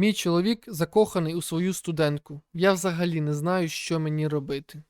Мій чоловік закоханий у свою студентку. Я взагалі не знаю, що мені робити.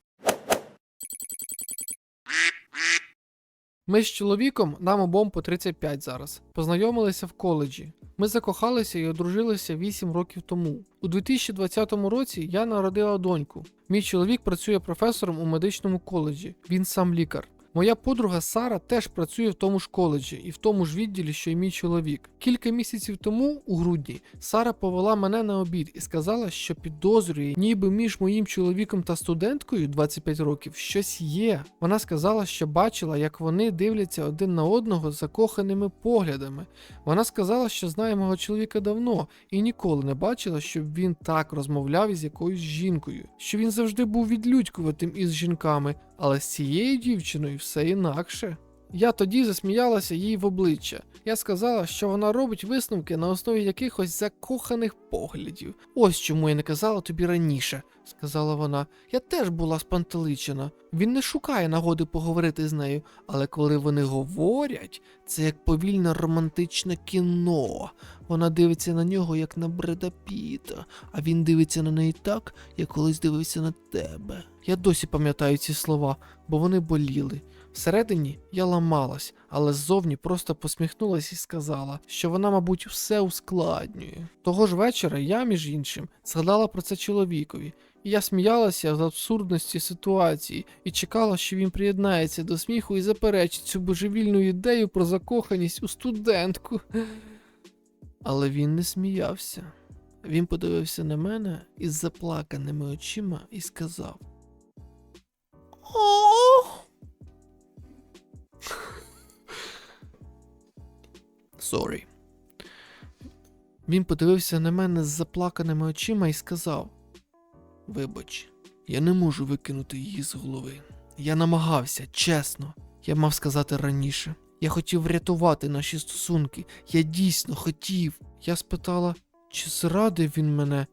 Ми з чоловіком нам обом по 35 зараз. Познайомилися в коледжі. Ми закохалися і одружилися 8 років тому. У 2020 році я народила доньку. Мій чоловік працює професором у медичному коледжі. Він сам лікар. Моя подруга Сара теж працює в тому ж коледжі і в тому ж відділі, що й мій чоловік. Кілька місяців тому, у грудні, Сара повела мене на обід і сказала, що підозрює, ніби між моїм чоловіком та студенткою 25 років щось є. Вона сказала, що бачила, як вони дивляться один на одного закоханими поглядами. Вона сказала, що знає мого чоловіка давно і ніколи не бачила, щоб він так розмовляв із якоюсь жінкою, що він завжди був відлюдькуватим із жінками, але з цією дівчиною все інакше. Я тоді засміялася їй в обличчя. Я сказала, що вона робить висновки на основі якихось закоханих поглядів. Ось чому я не казала тобі раніше, сказала вона. Я теж була спантеличена. Він не шукає нагоди поговорити з нею, але коли вони говорять, це як повільне романтичне кіно. Вона дивиться на нього як на Бреда Піта, а він дивиться на неї так, як колись дивився на тебе. Я досі пам'ятаю ці слова, бо вони боліли. Всередині я ламалась, але ззовні просто посміхнулась і сказала, що вона, мабуть, все ускладнює. Того ж вечора я, між іншим, згадала про це чоловікові, і я сміялася з абсурдності ситуації і чекала, що він приєднається до сміху і заперечить цю божевільну ідею про закоханість у студентку. Але він не сміявся. Він подивився на мене із заплаканими очима і сказав! Sorry. Він подивився на мене з заплаканими очима і сказав: Вибач, я не можу викинути її з голови. Я намагався, чесно. Я мав сказати раніше. Я хотів врятувати наші стосунки. Я дійсно хотів. Я спитала, чи зрадив він мене.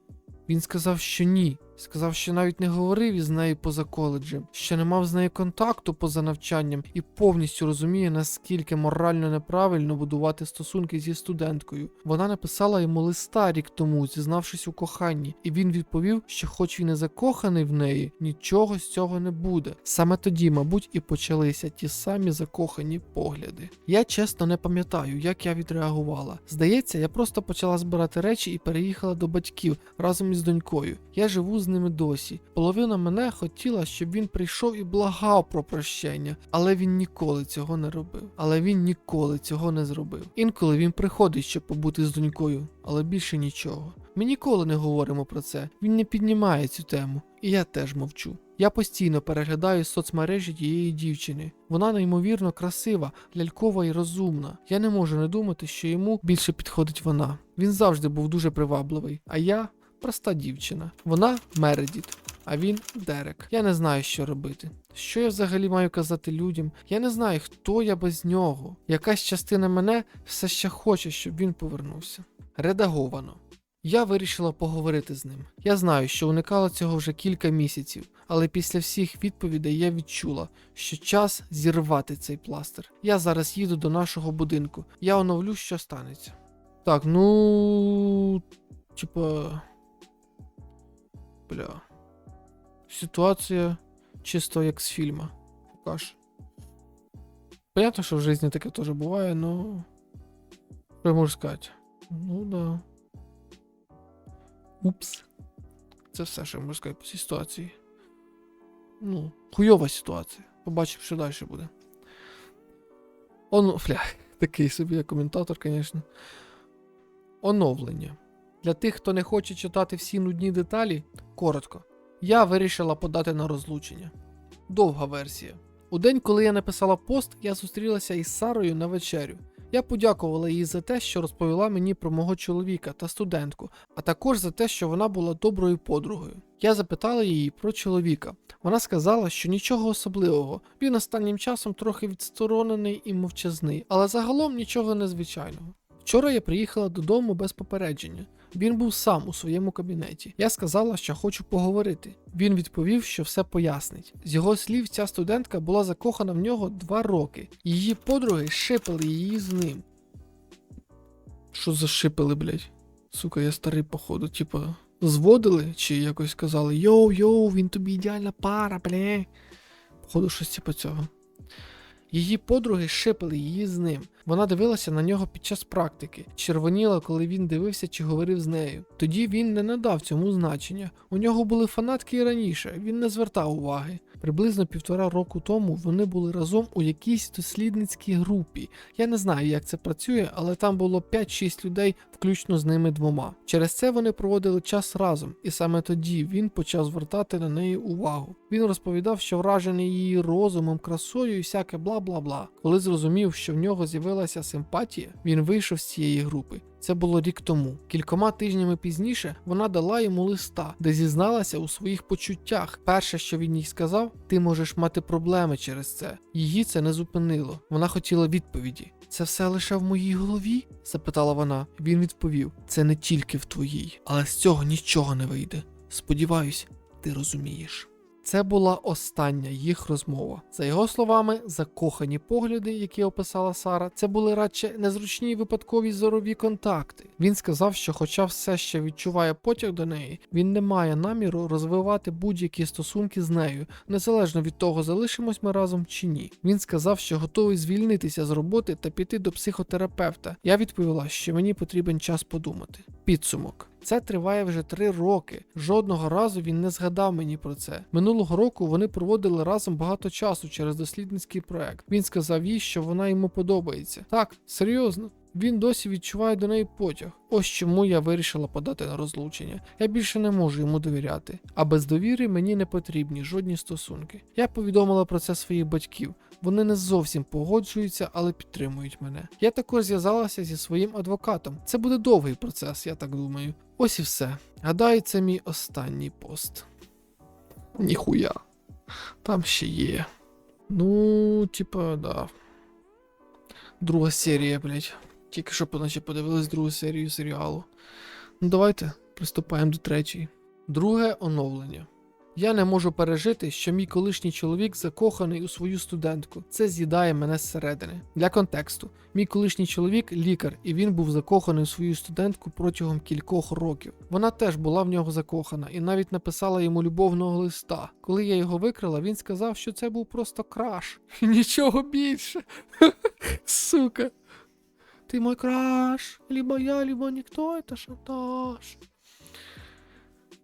Він сказав, що ні. Сказав, що навіть не говорив із нею поза коледжем, що не мав з нею контакту поза навчанням і повністю розуміє, наскільки морально неправильно будувати стосунки зі студенткою. Вона написала йому листа рік тому, зізнавшись у коханні, і він відповів, що, хоч він і закоханий в неї, нічого з цього не буде. Саме тоді, мабуть, і почалися ті самі закохані погляди. Я чесно не пам'ятаю, як я відреагувала. Здається, я просто почала збирати речі і переїхала до батьків разом із донькою. Я живу з ними досі. Половина мене хотіла, щоб він прийшов і благав про прощення, але він ніколи цього не робив. Але він ніколи цього не зробив. Інколи він приходить, щоб побути з донькою, але більше нічого. Ми ніколи не говоримо про це. Він не піднімає цю тему, і я теж мовчу. Я постійно переглядаю соцмережі тієї дівчини. Вона неймовірно красива, лялькова і розумна. Я не можу не думати, що йому більше підходить вона. Він завжди був дуже привабливий, а я проста дівчина. Вона Мередіт, а він Дерек. Я не знаю, що робити. Що я взагалі маю казати людям? Я не знаю, хто я без нього. Якась частина мене все ще хоче, щоб він повернувся. Редаговано. Я вирішила поговорити з ним. Я знаю, що уникала цього вже кілька місяців, але після всіх відповідей я відчула, що час зірвати цей пластир. Я зараз їду до нашого будинку. Я оновлю, що станеться. Так, ну. Типа. Бля. Ситуація чисто як з фільма. Покаж. Понятно, що в житті таке теж буває, но. Що я можу сказати? Ну да. Упс. Це все, що я можу сказати по цій ситуації. Ну, хуйова ситуація. Побачимо, що далі буде. Он, фля, такий собі коментатор, звісно. Оновлення. Для тих, хто не хоче читати всі нудні деталі, коротко. Я вирішила подати на розлучення. Довга версія. У день, коли я написала пост, я зустрілася із Сарою на вечерю. Я подякувала їй за те, що розповіла мені про мого чоловіка та студентку, а також за те, що вона була доброю подругою. Я запитала її про чоловіка. Вона сказала, що нічого особливого. Він останнім часом трохи відсторонений і мовчазний, але загалом нічого незвичайного. Вчора я приїхала додому без попередження. Він був сам у своєму кабінеті. Я сказала, що хочу поговорити. Він відповів, що все пояснить. З його слів, ця студентка була закохана в нього два роки. Її подруги шипали її з ним. Що за шипали, блять? Сука, я старий, походу, типа, зводили чи якось казали йоу, йоу, він тобі ідеальна пара, бля. Походу, щось типу цього. Її подруги шипали її з ним. Вона дивилася на нього під час практики, червоніла, коли він дивився чи говорив з нею. Тоді він не надав цьому значення. У нього були фанатки і раніше, він не звертав уваги. Приблизно півтора року тому вони були разом у якійсь дослідницькій групі. Я не знаю, як це працює, але там було 5-6 людей, включно з ними двома. Через це вони проводили час разом, і саме тоді він почав звертати на неї увагу. Він розповідав, що вражений її розумом, красою і всяке бла бла бла. Коли зрозумів, що в нього з'явилася симпатія, він вийшов з цієї групи. Це було рік тому. Кількома тижнями пізніше вона дала йому листа, де зізналася у своїх почуттях. Перше, що він їй сказав, ти можеш мати проблеми через це. Її це не зупинило. Вона хотіла відповіді. Це все лише в моїй голові? запитала вона. Він відповів: це не тільки в твоїй, але з цього нічого не вийде. Сподіваюсь, ти розумієш. Це була остання їх розмова. За його словами, закохані погляди, які описала Сара, це були радше незручні випадкові зорові контакти. Він сказав, що, хоча все ще відчуває потяг до неї, він не має наміру розвивати будь-які стосунки з нею, незалежно від того, залишимось ми разом чи ні. Він сказав, що готовий звільнитися з роботи та піти до психотерапевта. Я відповіла, що мені потрібен час подумати. Підсумок. Це триває вже три роки. Жодного разу він не згадав мені про це. Минулого року вони проводили разом багато часу через дослідницький проект. Він сказав їй, що вона йому подобається. Так, серйозно. Він досі відчуває до неї потяг. Ось чому я вирішила подати на розлучення. Я більше не можу йому довіряти. А без довіри мені не потрібні жодні стосунки. Я повідомила про це своїх батьків. Вони не зовсім погоджуються, але підтримують мене. Я також зв'язалася зі своїм адвокатом. Це буде довгий процес, я так думаю. Ось і все. Гадаю, це мій останній пост. Ніхуя. Там ще є. Ну, типа, да. Друга серія, блять. Тільки що поначе подивились другу серію серіалу. Ну давайте приступаємо до третьої. Друге оновлення. Я не можу пережити, що мій колишній чоловік закоханий у свою студентку. Це з'їдає мене зсередини. Для контексту, мій колишній чоловік лікар, і він був закоханий у свою студентку протягом кількох років. Вона теж була в нього закохана і навіть написала йому любовного листа. Коли я його викрила, він сказав, що це був просто краш. Нічого більше. Сука. Ты мой краш, либо я, либо никто, это шантаж.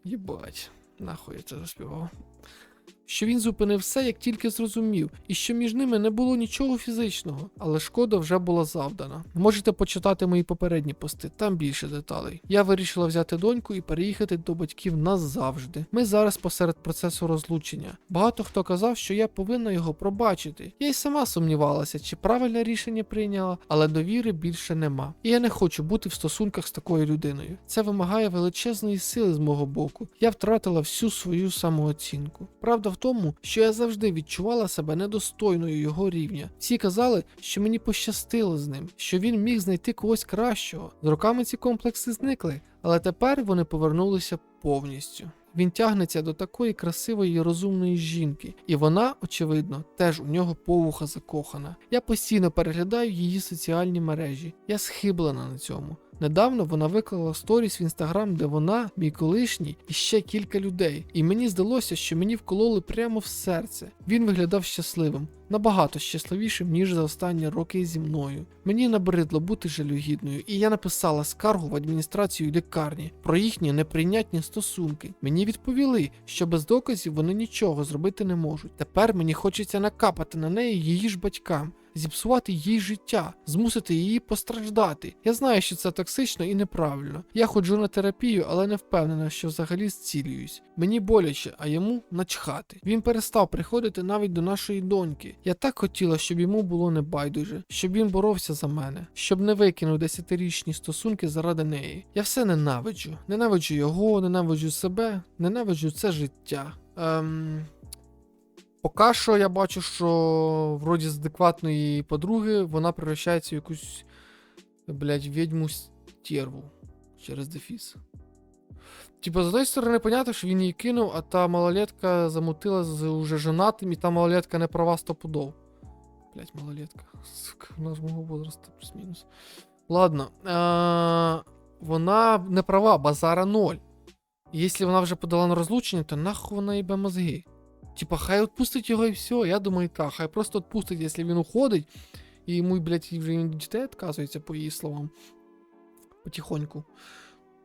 Єбать, нахуй я це заспівав. Що він зупинив все, як тільки зрозумів, і що між ними не було нічого фізичного, але шкода вже була завдана. Можете почитати мої попередні пости, там більше деталей. Я вирішила взяти доньку і переїхати до батьків назавжди. Ми зараз посеред процесу розлучення. Багато хто казав, що я повинна його пробачити. Я й сама сумнівалася, чи правильне рішення прийняла, але довіри більше нема. І я не хочу бути в стосунках з такою людиною. Це вимагає величезної сили з мого боку. Я втратила всю свою самооцінку. Правда в тому, що я завжди відчувала себе недостойною його рівня. Всі казали, що мені пощастило з ним, що він міг знайти когось кращого. З роками ці комплекси зникли, але тепер вони повернулися повністю. Він тягнеться до такої красивої і розумної жінки, і вона, очевидно, теж у нього повуха закохана. Я постійно переглядаю її соціальні мережі. Я схиблена на цьому. Недавно вона виклала сторіс в інстаграм, де вона, мій колишній, і ще кілька людей. І мені здалося, що мені вкололи прямо в серце. Він виглядав щасливим, набагато щасливішим, ніж за останні роки зі мною. Мені набридло бути жалюгідною, і я написала скаргу в адміністрацію лікарні про їхні неприйнятні стосунки. Мені відповіли, що без доказів вони нічого зробити не можуть. Тепер мені хочеться накапати на неї її ж батькам зіпсувати їй життя, змусити її постраждати. Я знаю, що це токсично і неправильно. Я ходжу на терапію, але не впевнена, що взагалі зцілююсь. Мені боляче, а йому начхати. Він перестав приходити навіть до нашої доньки. Я так хотіла, щоб йому було не байдуже, щоб він боровся за мене, щоб не викинув десятирічні стосунки заради неї. Я все ненавиджу. Ненавиджу його, ненавиджу себе, ненавиджу це життя. Ем... Поки що я бачу, що вроді з адекватної подруги вона превращається в якусь, блядь, відьму стерву через дефіс. Типа, з одної сторони, понятно, що він її кинув, а та малолетка замутила з уже женатим, і та малолетка не права стопудов. Блять, малолетка. Сука, вона ж мого возраста плюс-мінус. Ладно. А, вона не права, базара ноль. І якщо вона вже подала на розлучення, то нахуй вона їбе мозги. Типа, хай відпустить його і все. Я думаю, так, хай просто відпустить, якщо він уходить, і йому, блядь, вже дітей відказується, по її словам. Потихоньку.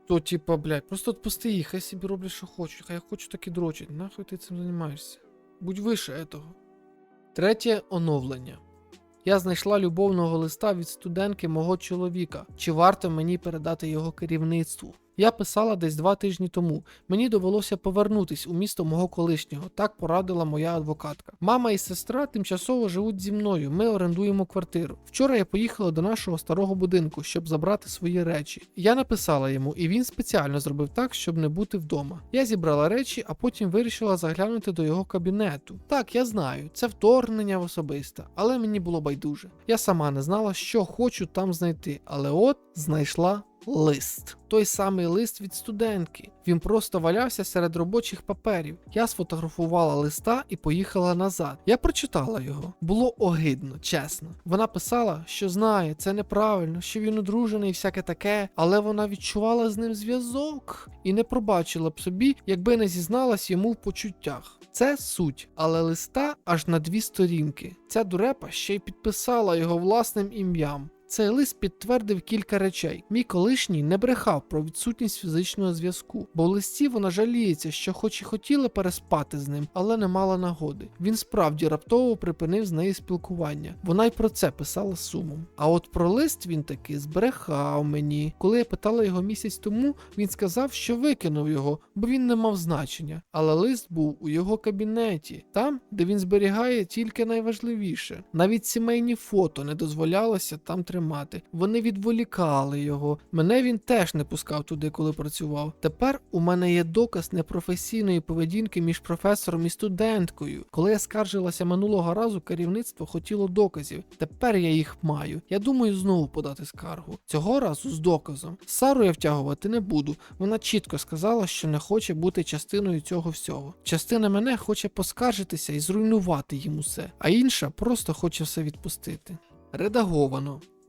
То, типа, блядь, просто відпусти їх, хай собі роблять, що хочуть. Хай хочу, так і дрочать. Нахуй ти цим займаєшся? Будь вище этого. Третє оновлення. Я знайшла любовного листа від студентки мого чоловіка. Чи варто мені передати його керівництву? Я писала десь два тижні тому. Мені довелося повернутись у місто мого колишнього. Так порадила моя адвокатка. Мама і сестра тимчасово живуть зі мною. Ми орендуємо квартиру. Вчора я поїхала до нашого старого будинку, щоб забрати свої речі. Я написала йому, і він спеціально зробив так, щоб не бути вдома. Я зібрала речі, а потім вирішила заглянути до його кабінету. Так, я знаю, це вторгнення в особисте, але мені було байдуже. Я сама не знала, що хочу там знайти, але от знайшла лист. Той самий лист від студентки. Він просто валявся серед робочих паперів. Я сфотографувала листа і поїхала назад. Я прочитала його. Було огидно, чесно. Вона писала, що знає, це неправильно, що він одружений і всяке таке, але вона відчувала з ним зв'язок і не пробачила б собі, якби не зізналась йому в почуттях. Це суть, але листа аж на дві сторінки. Ця дурепа ще й підписала його власним ім'ям. Цей лист підтвердив кілька речей. Мій колишній не брехав про відсутність фізичного зв'язку, бо в листі вона жаліється, що хоч і хотіла переспати з ним, але не мала нагоди. Він справді раптово припинив з нею спілкування. Вона й про це писала сумом. А от про лист він таки збрехав мені. Коли я питала його місяць тому, він сказав, що викинув його, бо він не мав значення. Але лист був у його кабінеті, там, де він зберігає тільки найважливіше. Навіть сімейні фото не дозволялося там тримати. Вони відволікали його. Мене він теж не пускав туди, коли працював. Тепер у мене є доказ непрофесійної поведінки між професором і студенткою. Коли я скаржилася минулого разу, керівництво хотіло доказів. Тепер я їх маю. Я думаю знову подати скаргу. Цього разу з доказом. Сару я втягувати не буду. Вона чітко сказала, що не хоче бути частиною цього всього. Частина мене хоче поскаржитися і зруйнувати їм усе, а інша просто хоче все відпустити. Редаговано.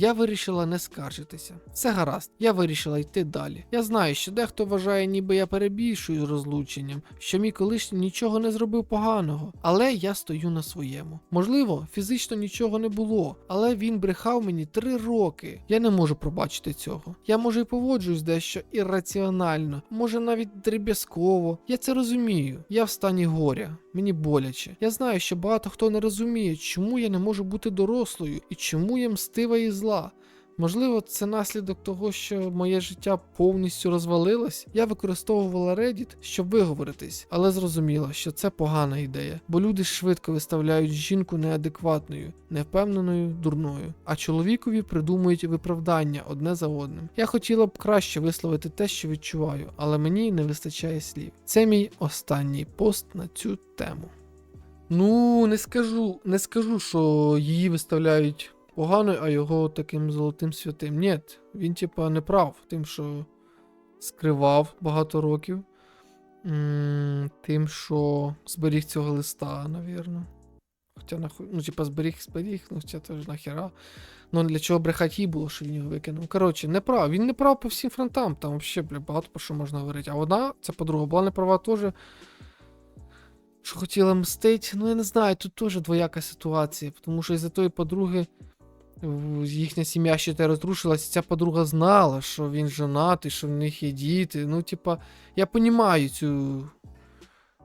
Я вирішила не скаржитися. Все гаразд, я вирішила йти далі. Я знаю, що дехто вважає, ніби я перебільшую з розлученням, що мій колишній нічого не зробив поганого, але я стою на своєму. Можливо, фізично нічого не було, але він брехав мені три роки. Я не можу пробачити цього. Я може й поводжуюсь дещо ірраціонально, може навіть дріб'язково. Я це розумію. Я в стані горя. Мені боляче. Я знаю, що багато хто не розуміє, чому я не можу бути дорослою і чому я мстива і зла. Можливо, це наслідок того, що моє життя повністю розвалилось. Я використовувала Reddit, щоб виговоритись, але зрозуміла, що це погана ідея, бо люди швидко виставляють жінку неадекватною, невпевненою, дурною, а чоловікові придумують виправдання одне за одним. Я хотіла б краще висловити те, що відчуваю, але мені не вистачає слів. Це мій останній пост на цю тему. Ну, не скажу, не скажу, що її виставляють поганою, а його таким золотим святим. Ні, він, типа, не прав тим, що скривав багато років. Тим, що зберіг цього листа, навірно. Хоча нахуй, ну, типа, зберіг, зберіг, ну, хоча теж нахера. Ну, для чого брехати їй було, що він його викинув. Коротше, не прав. Він не прав по всім фронтам, там взагалі, бля, багато про що можна говорити. А вона, ця подруга, була не права теж. Що хотіла мстить, ну я не знаю, тут теж двояка ситуація, тому що із-за тої подруги їхня сім'я ще те розрушилась, ця подруга знала, що він женатий, що в них є діти. Ну, типа, я понімаю цю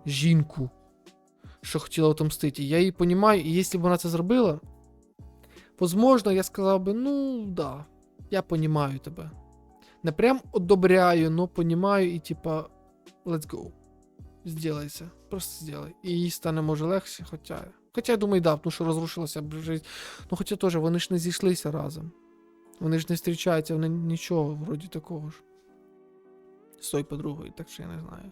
жінку, що хотіла отомстити. Я її понімаю, і якщо б вона це зробила, возможно, я сказав би, ну да, я понімаю тебе. Не прям одобряю, но понімаю і типа, let's go. Сделайся, просто сделай. І їй стане може легше, хоча. Хоча я думаю, да, тому що розрушилася б життя. Ну, хоча теж вони ж не зійшлися разом. Вони ж не зустрічаються, вони нічого вроді такого ж. З тою подругою, так що я не знаю.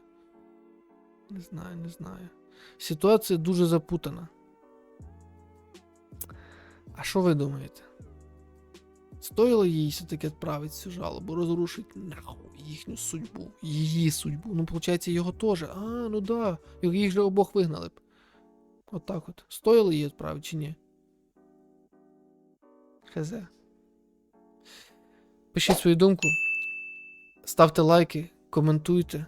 Не знаю, не знаю. Ситуація дуже запутана. А що ви думаєте? Стоїло їй все-таки відправити цю жалобу, розрушити нахуй їхню судьбу, її судьбу. Ну, виходить, його теж. А, ну да. Їх же обох вигнали б. От от. Стоїло її відправити чи ні? Хз. Пишіть свою думку. ставте лайки, коментуйте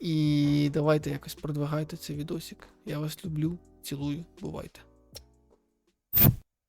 і давайте якось продвигайте цей відосик. Я вас люблю, цілую, бувайте.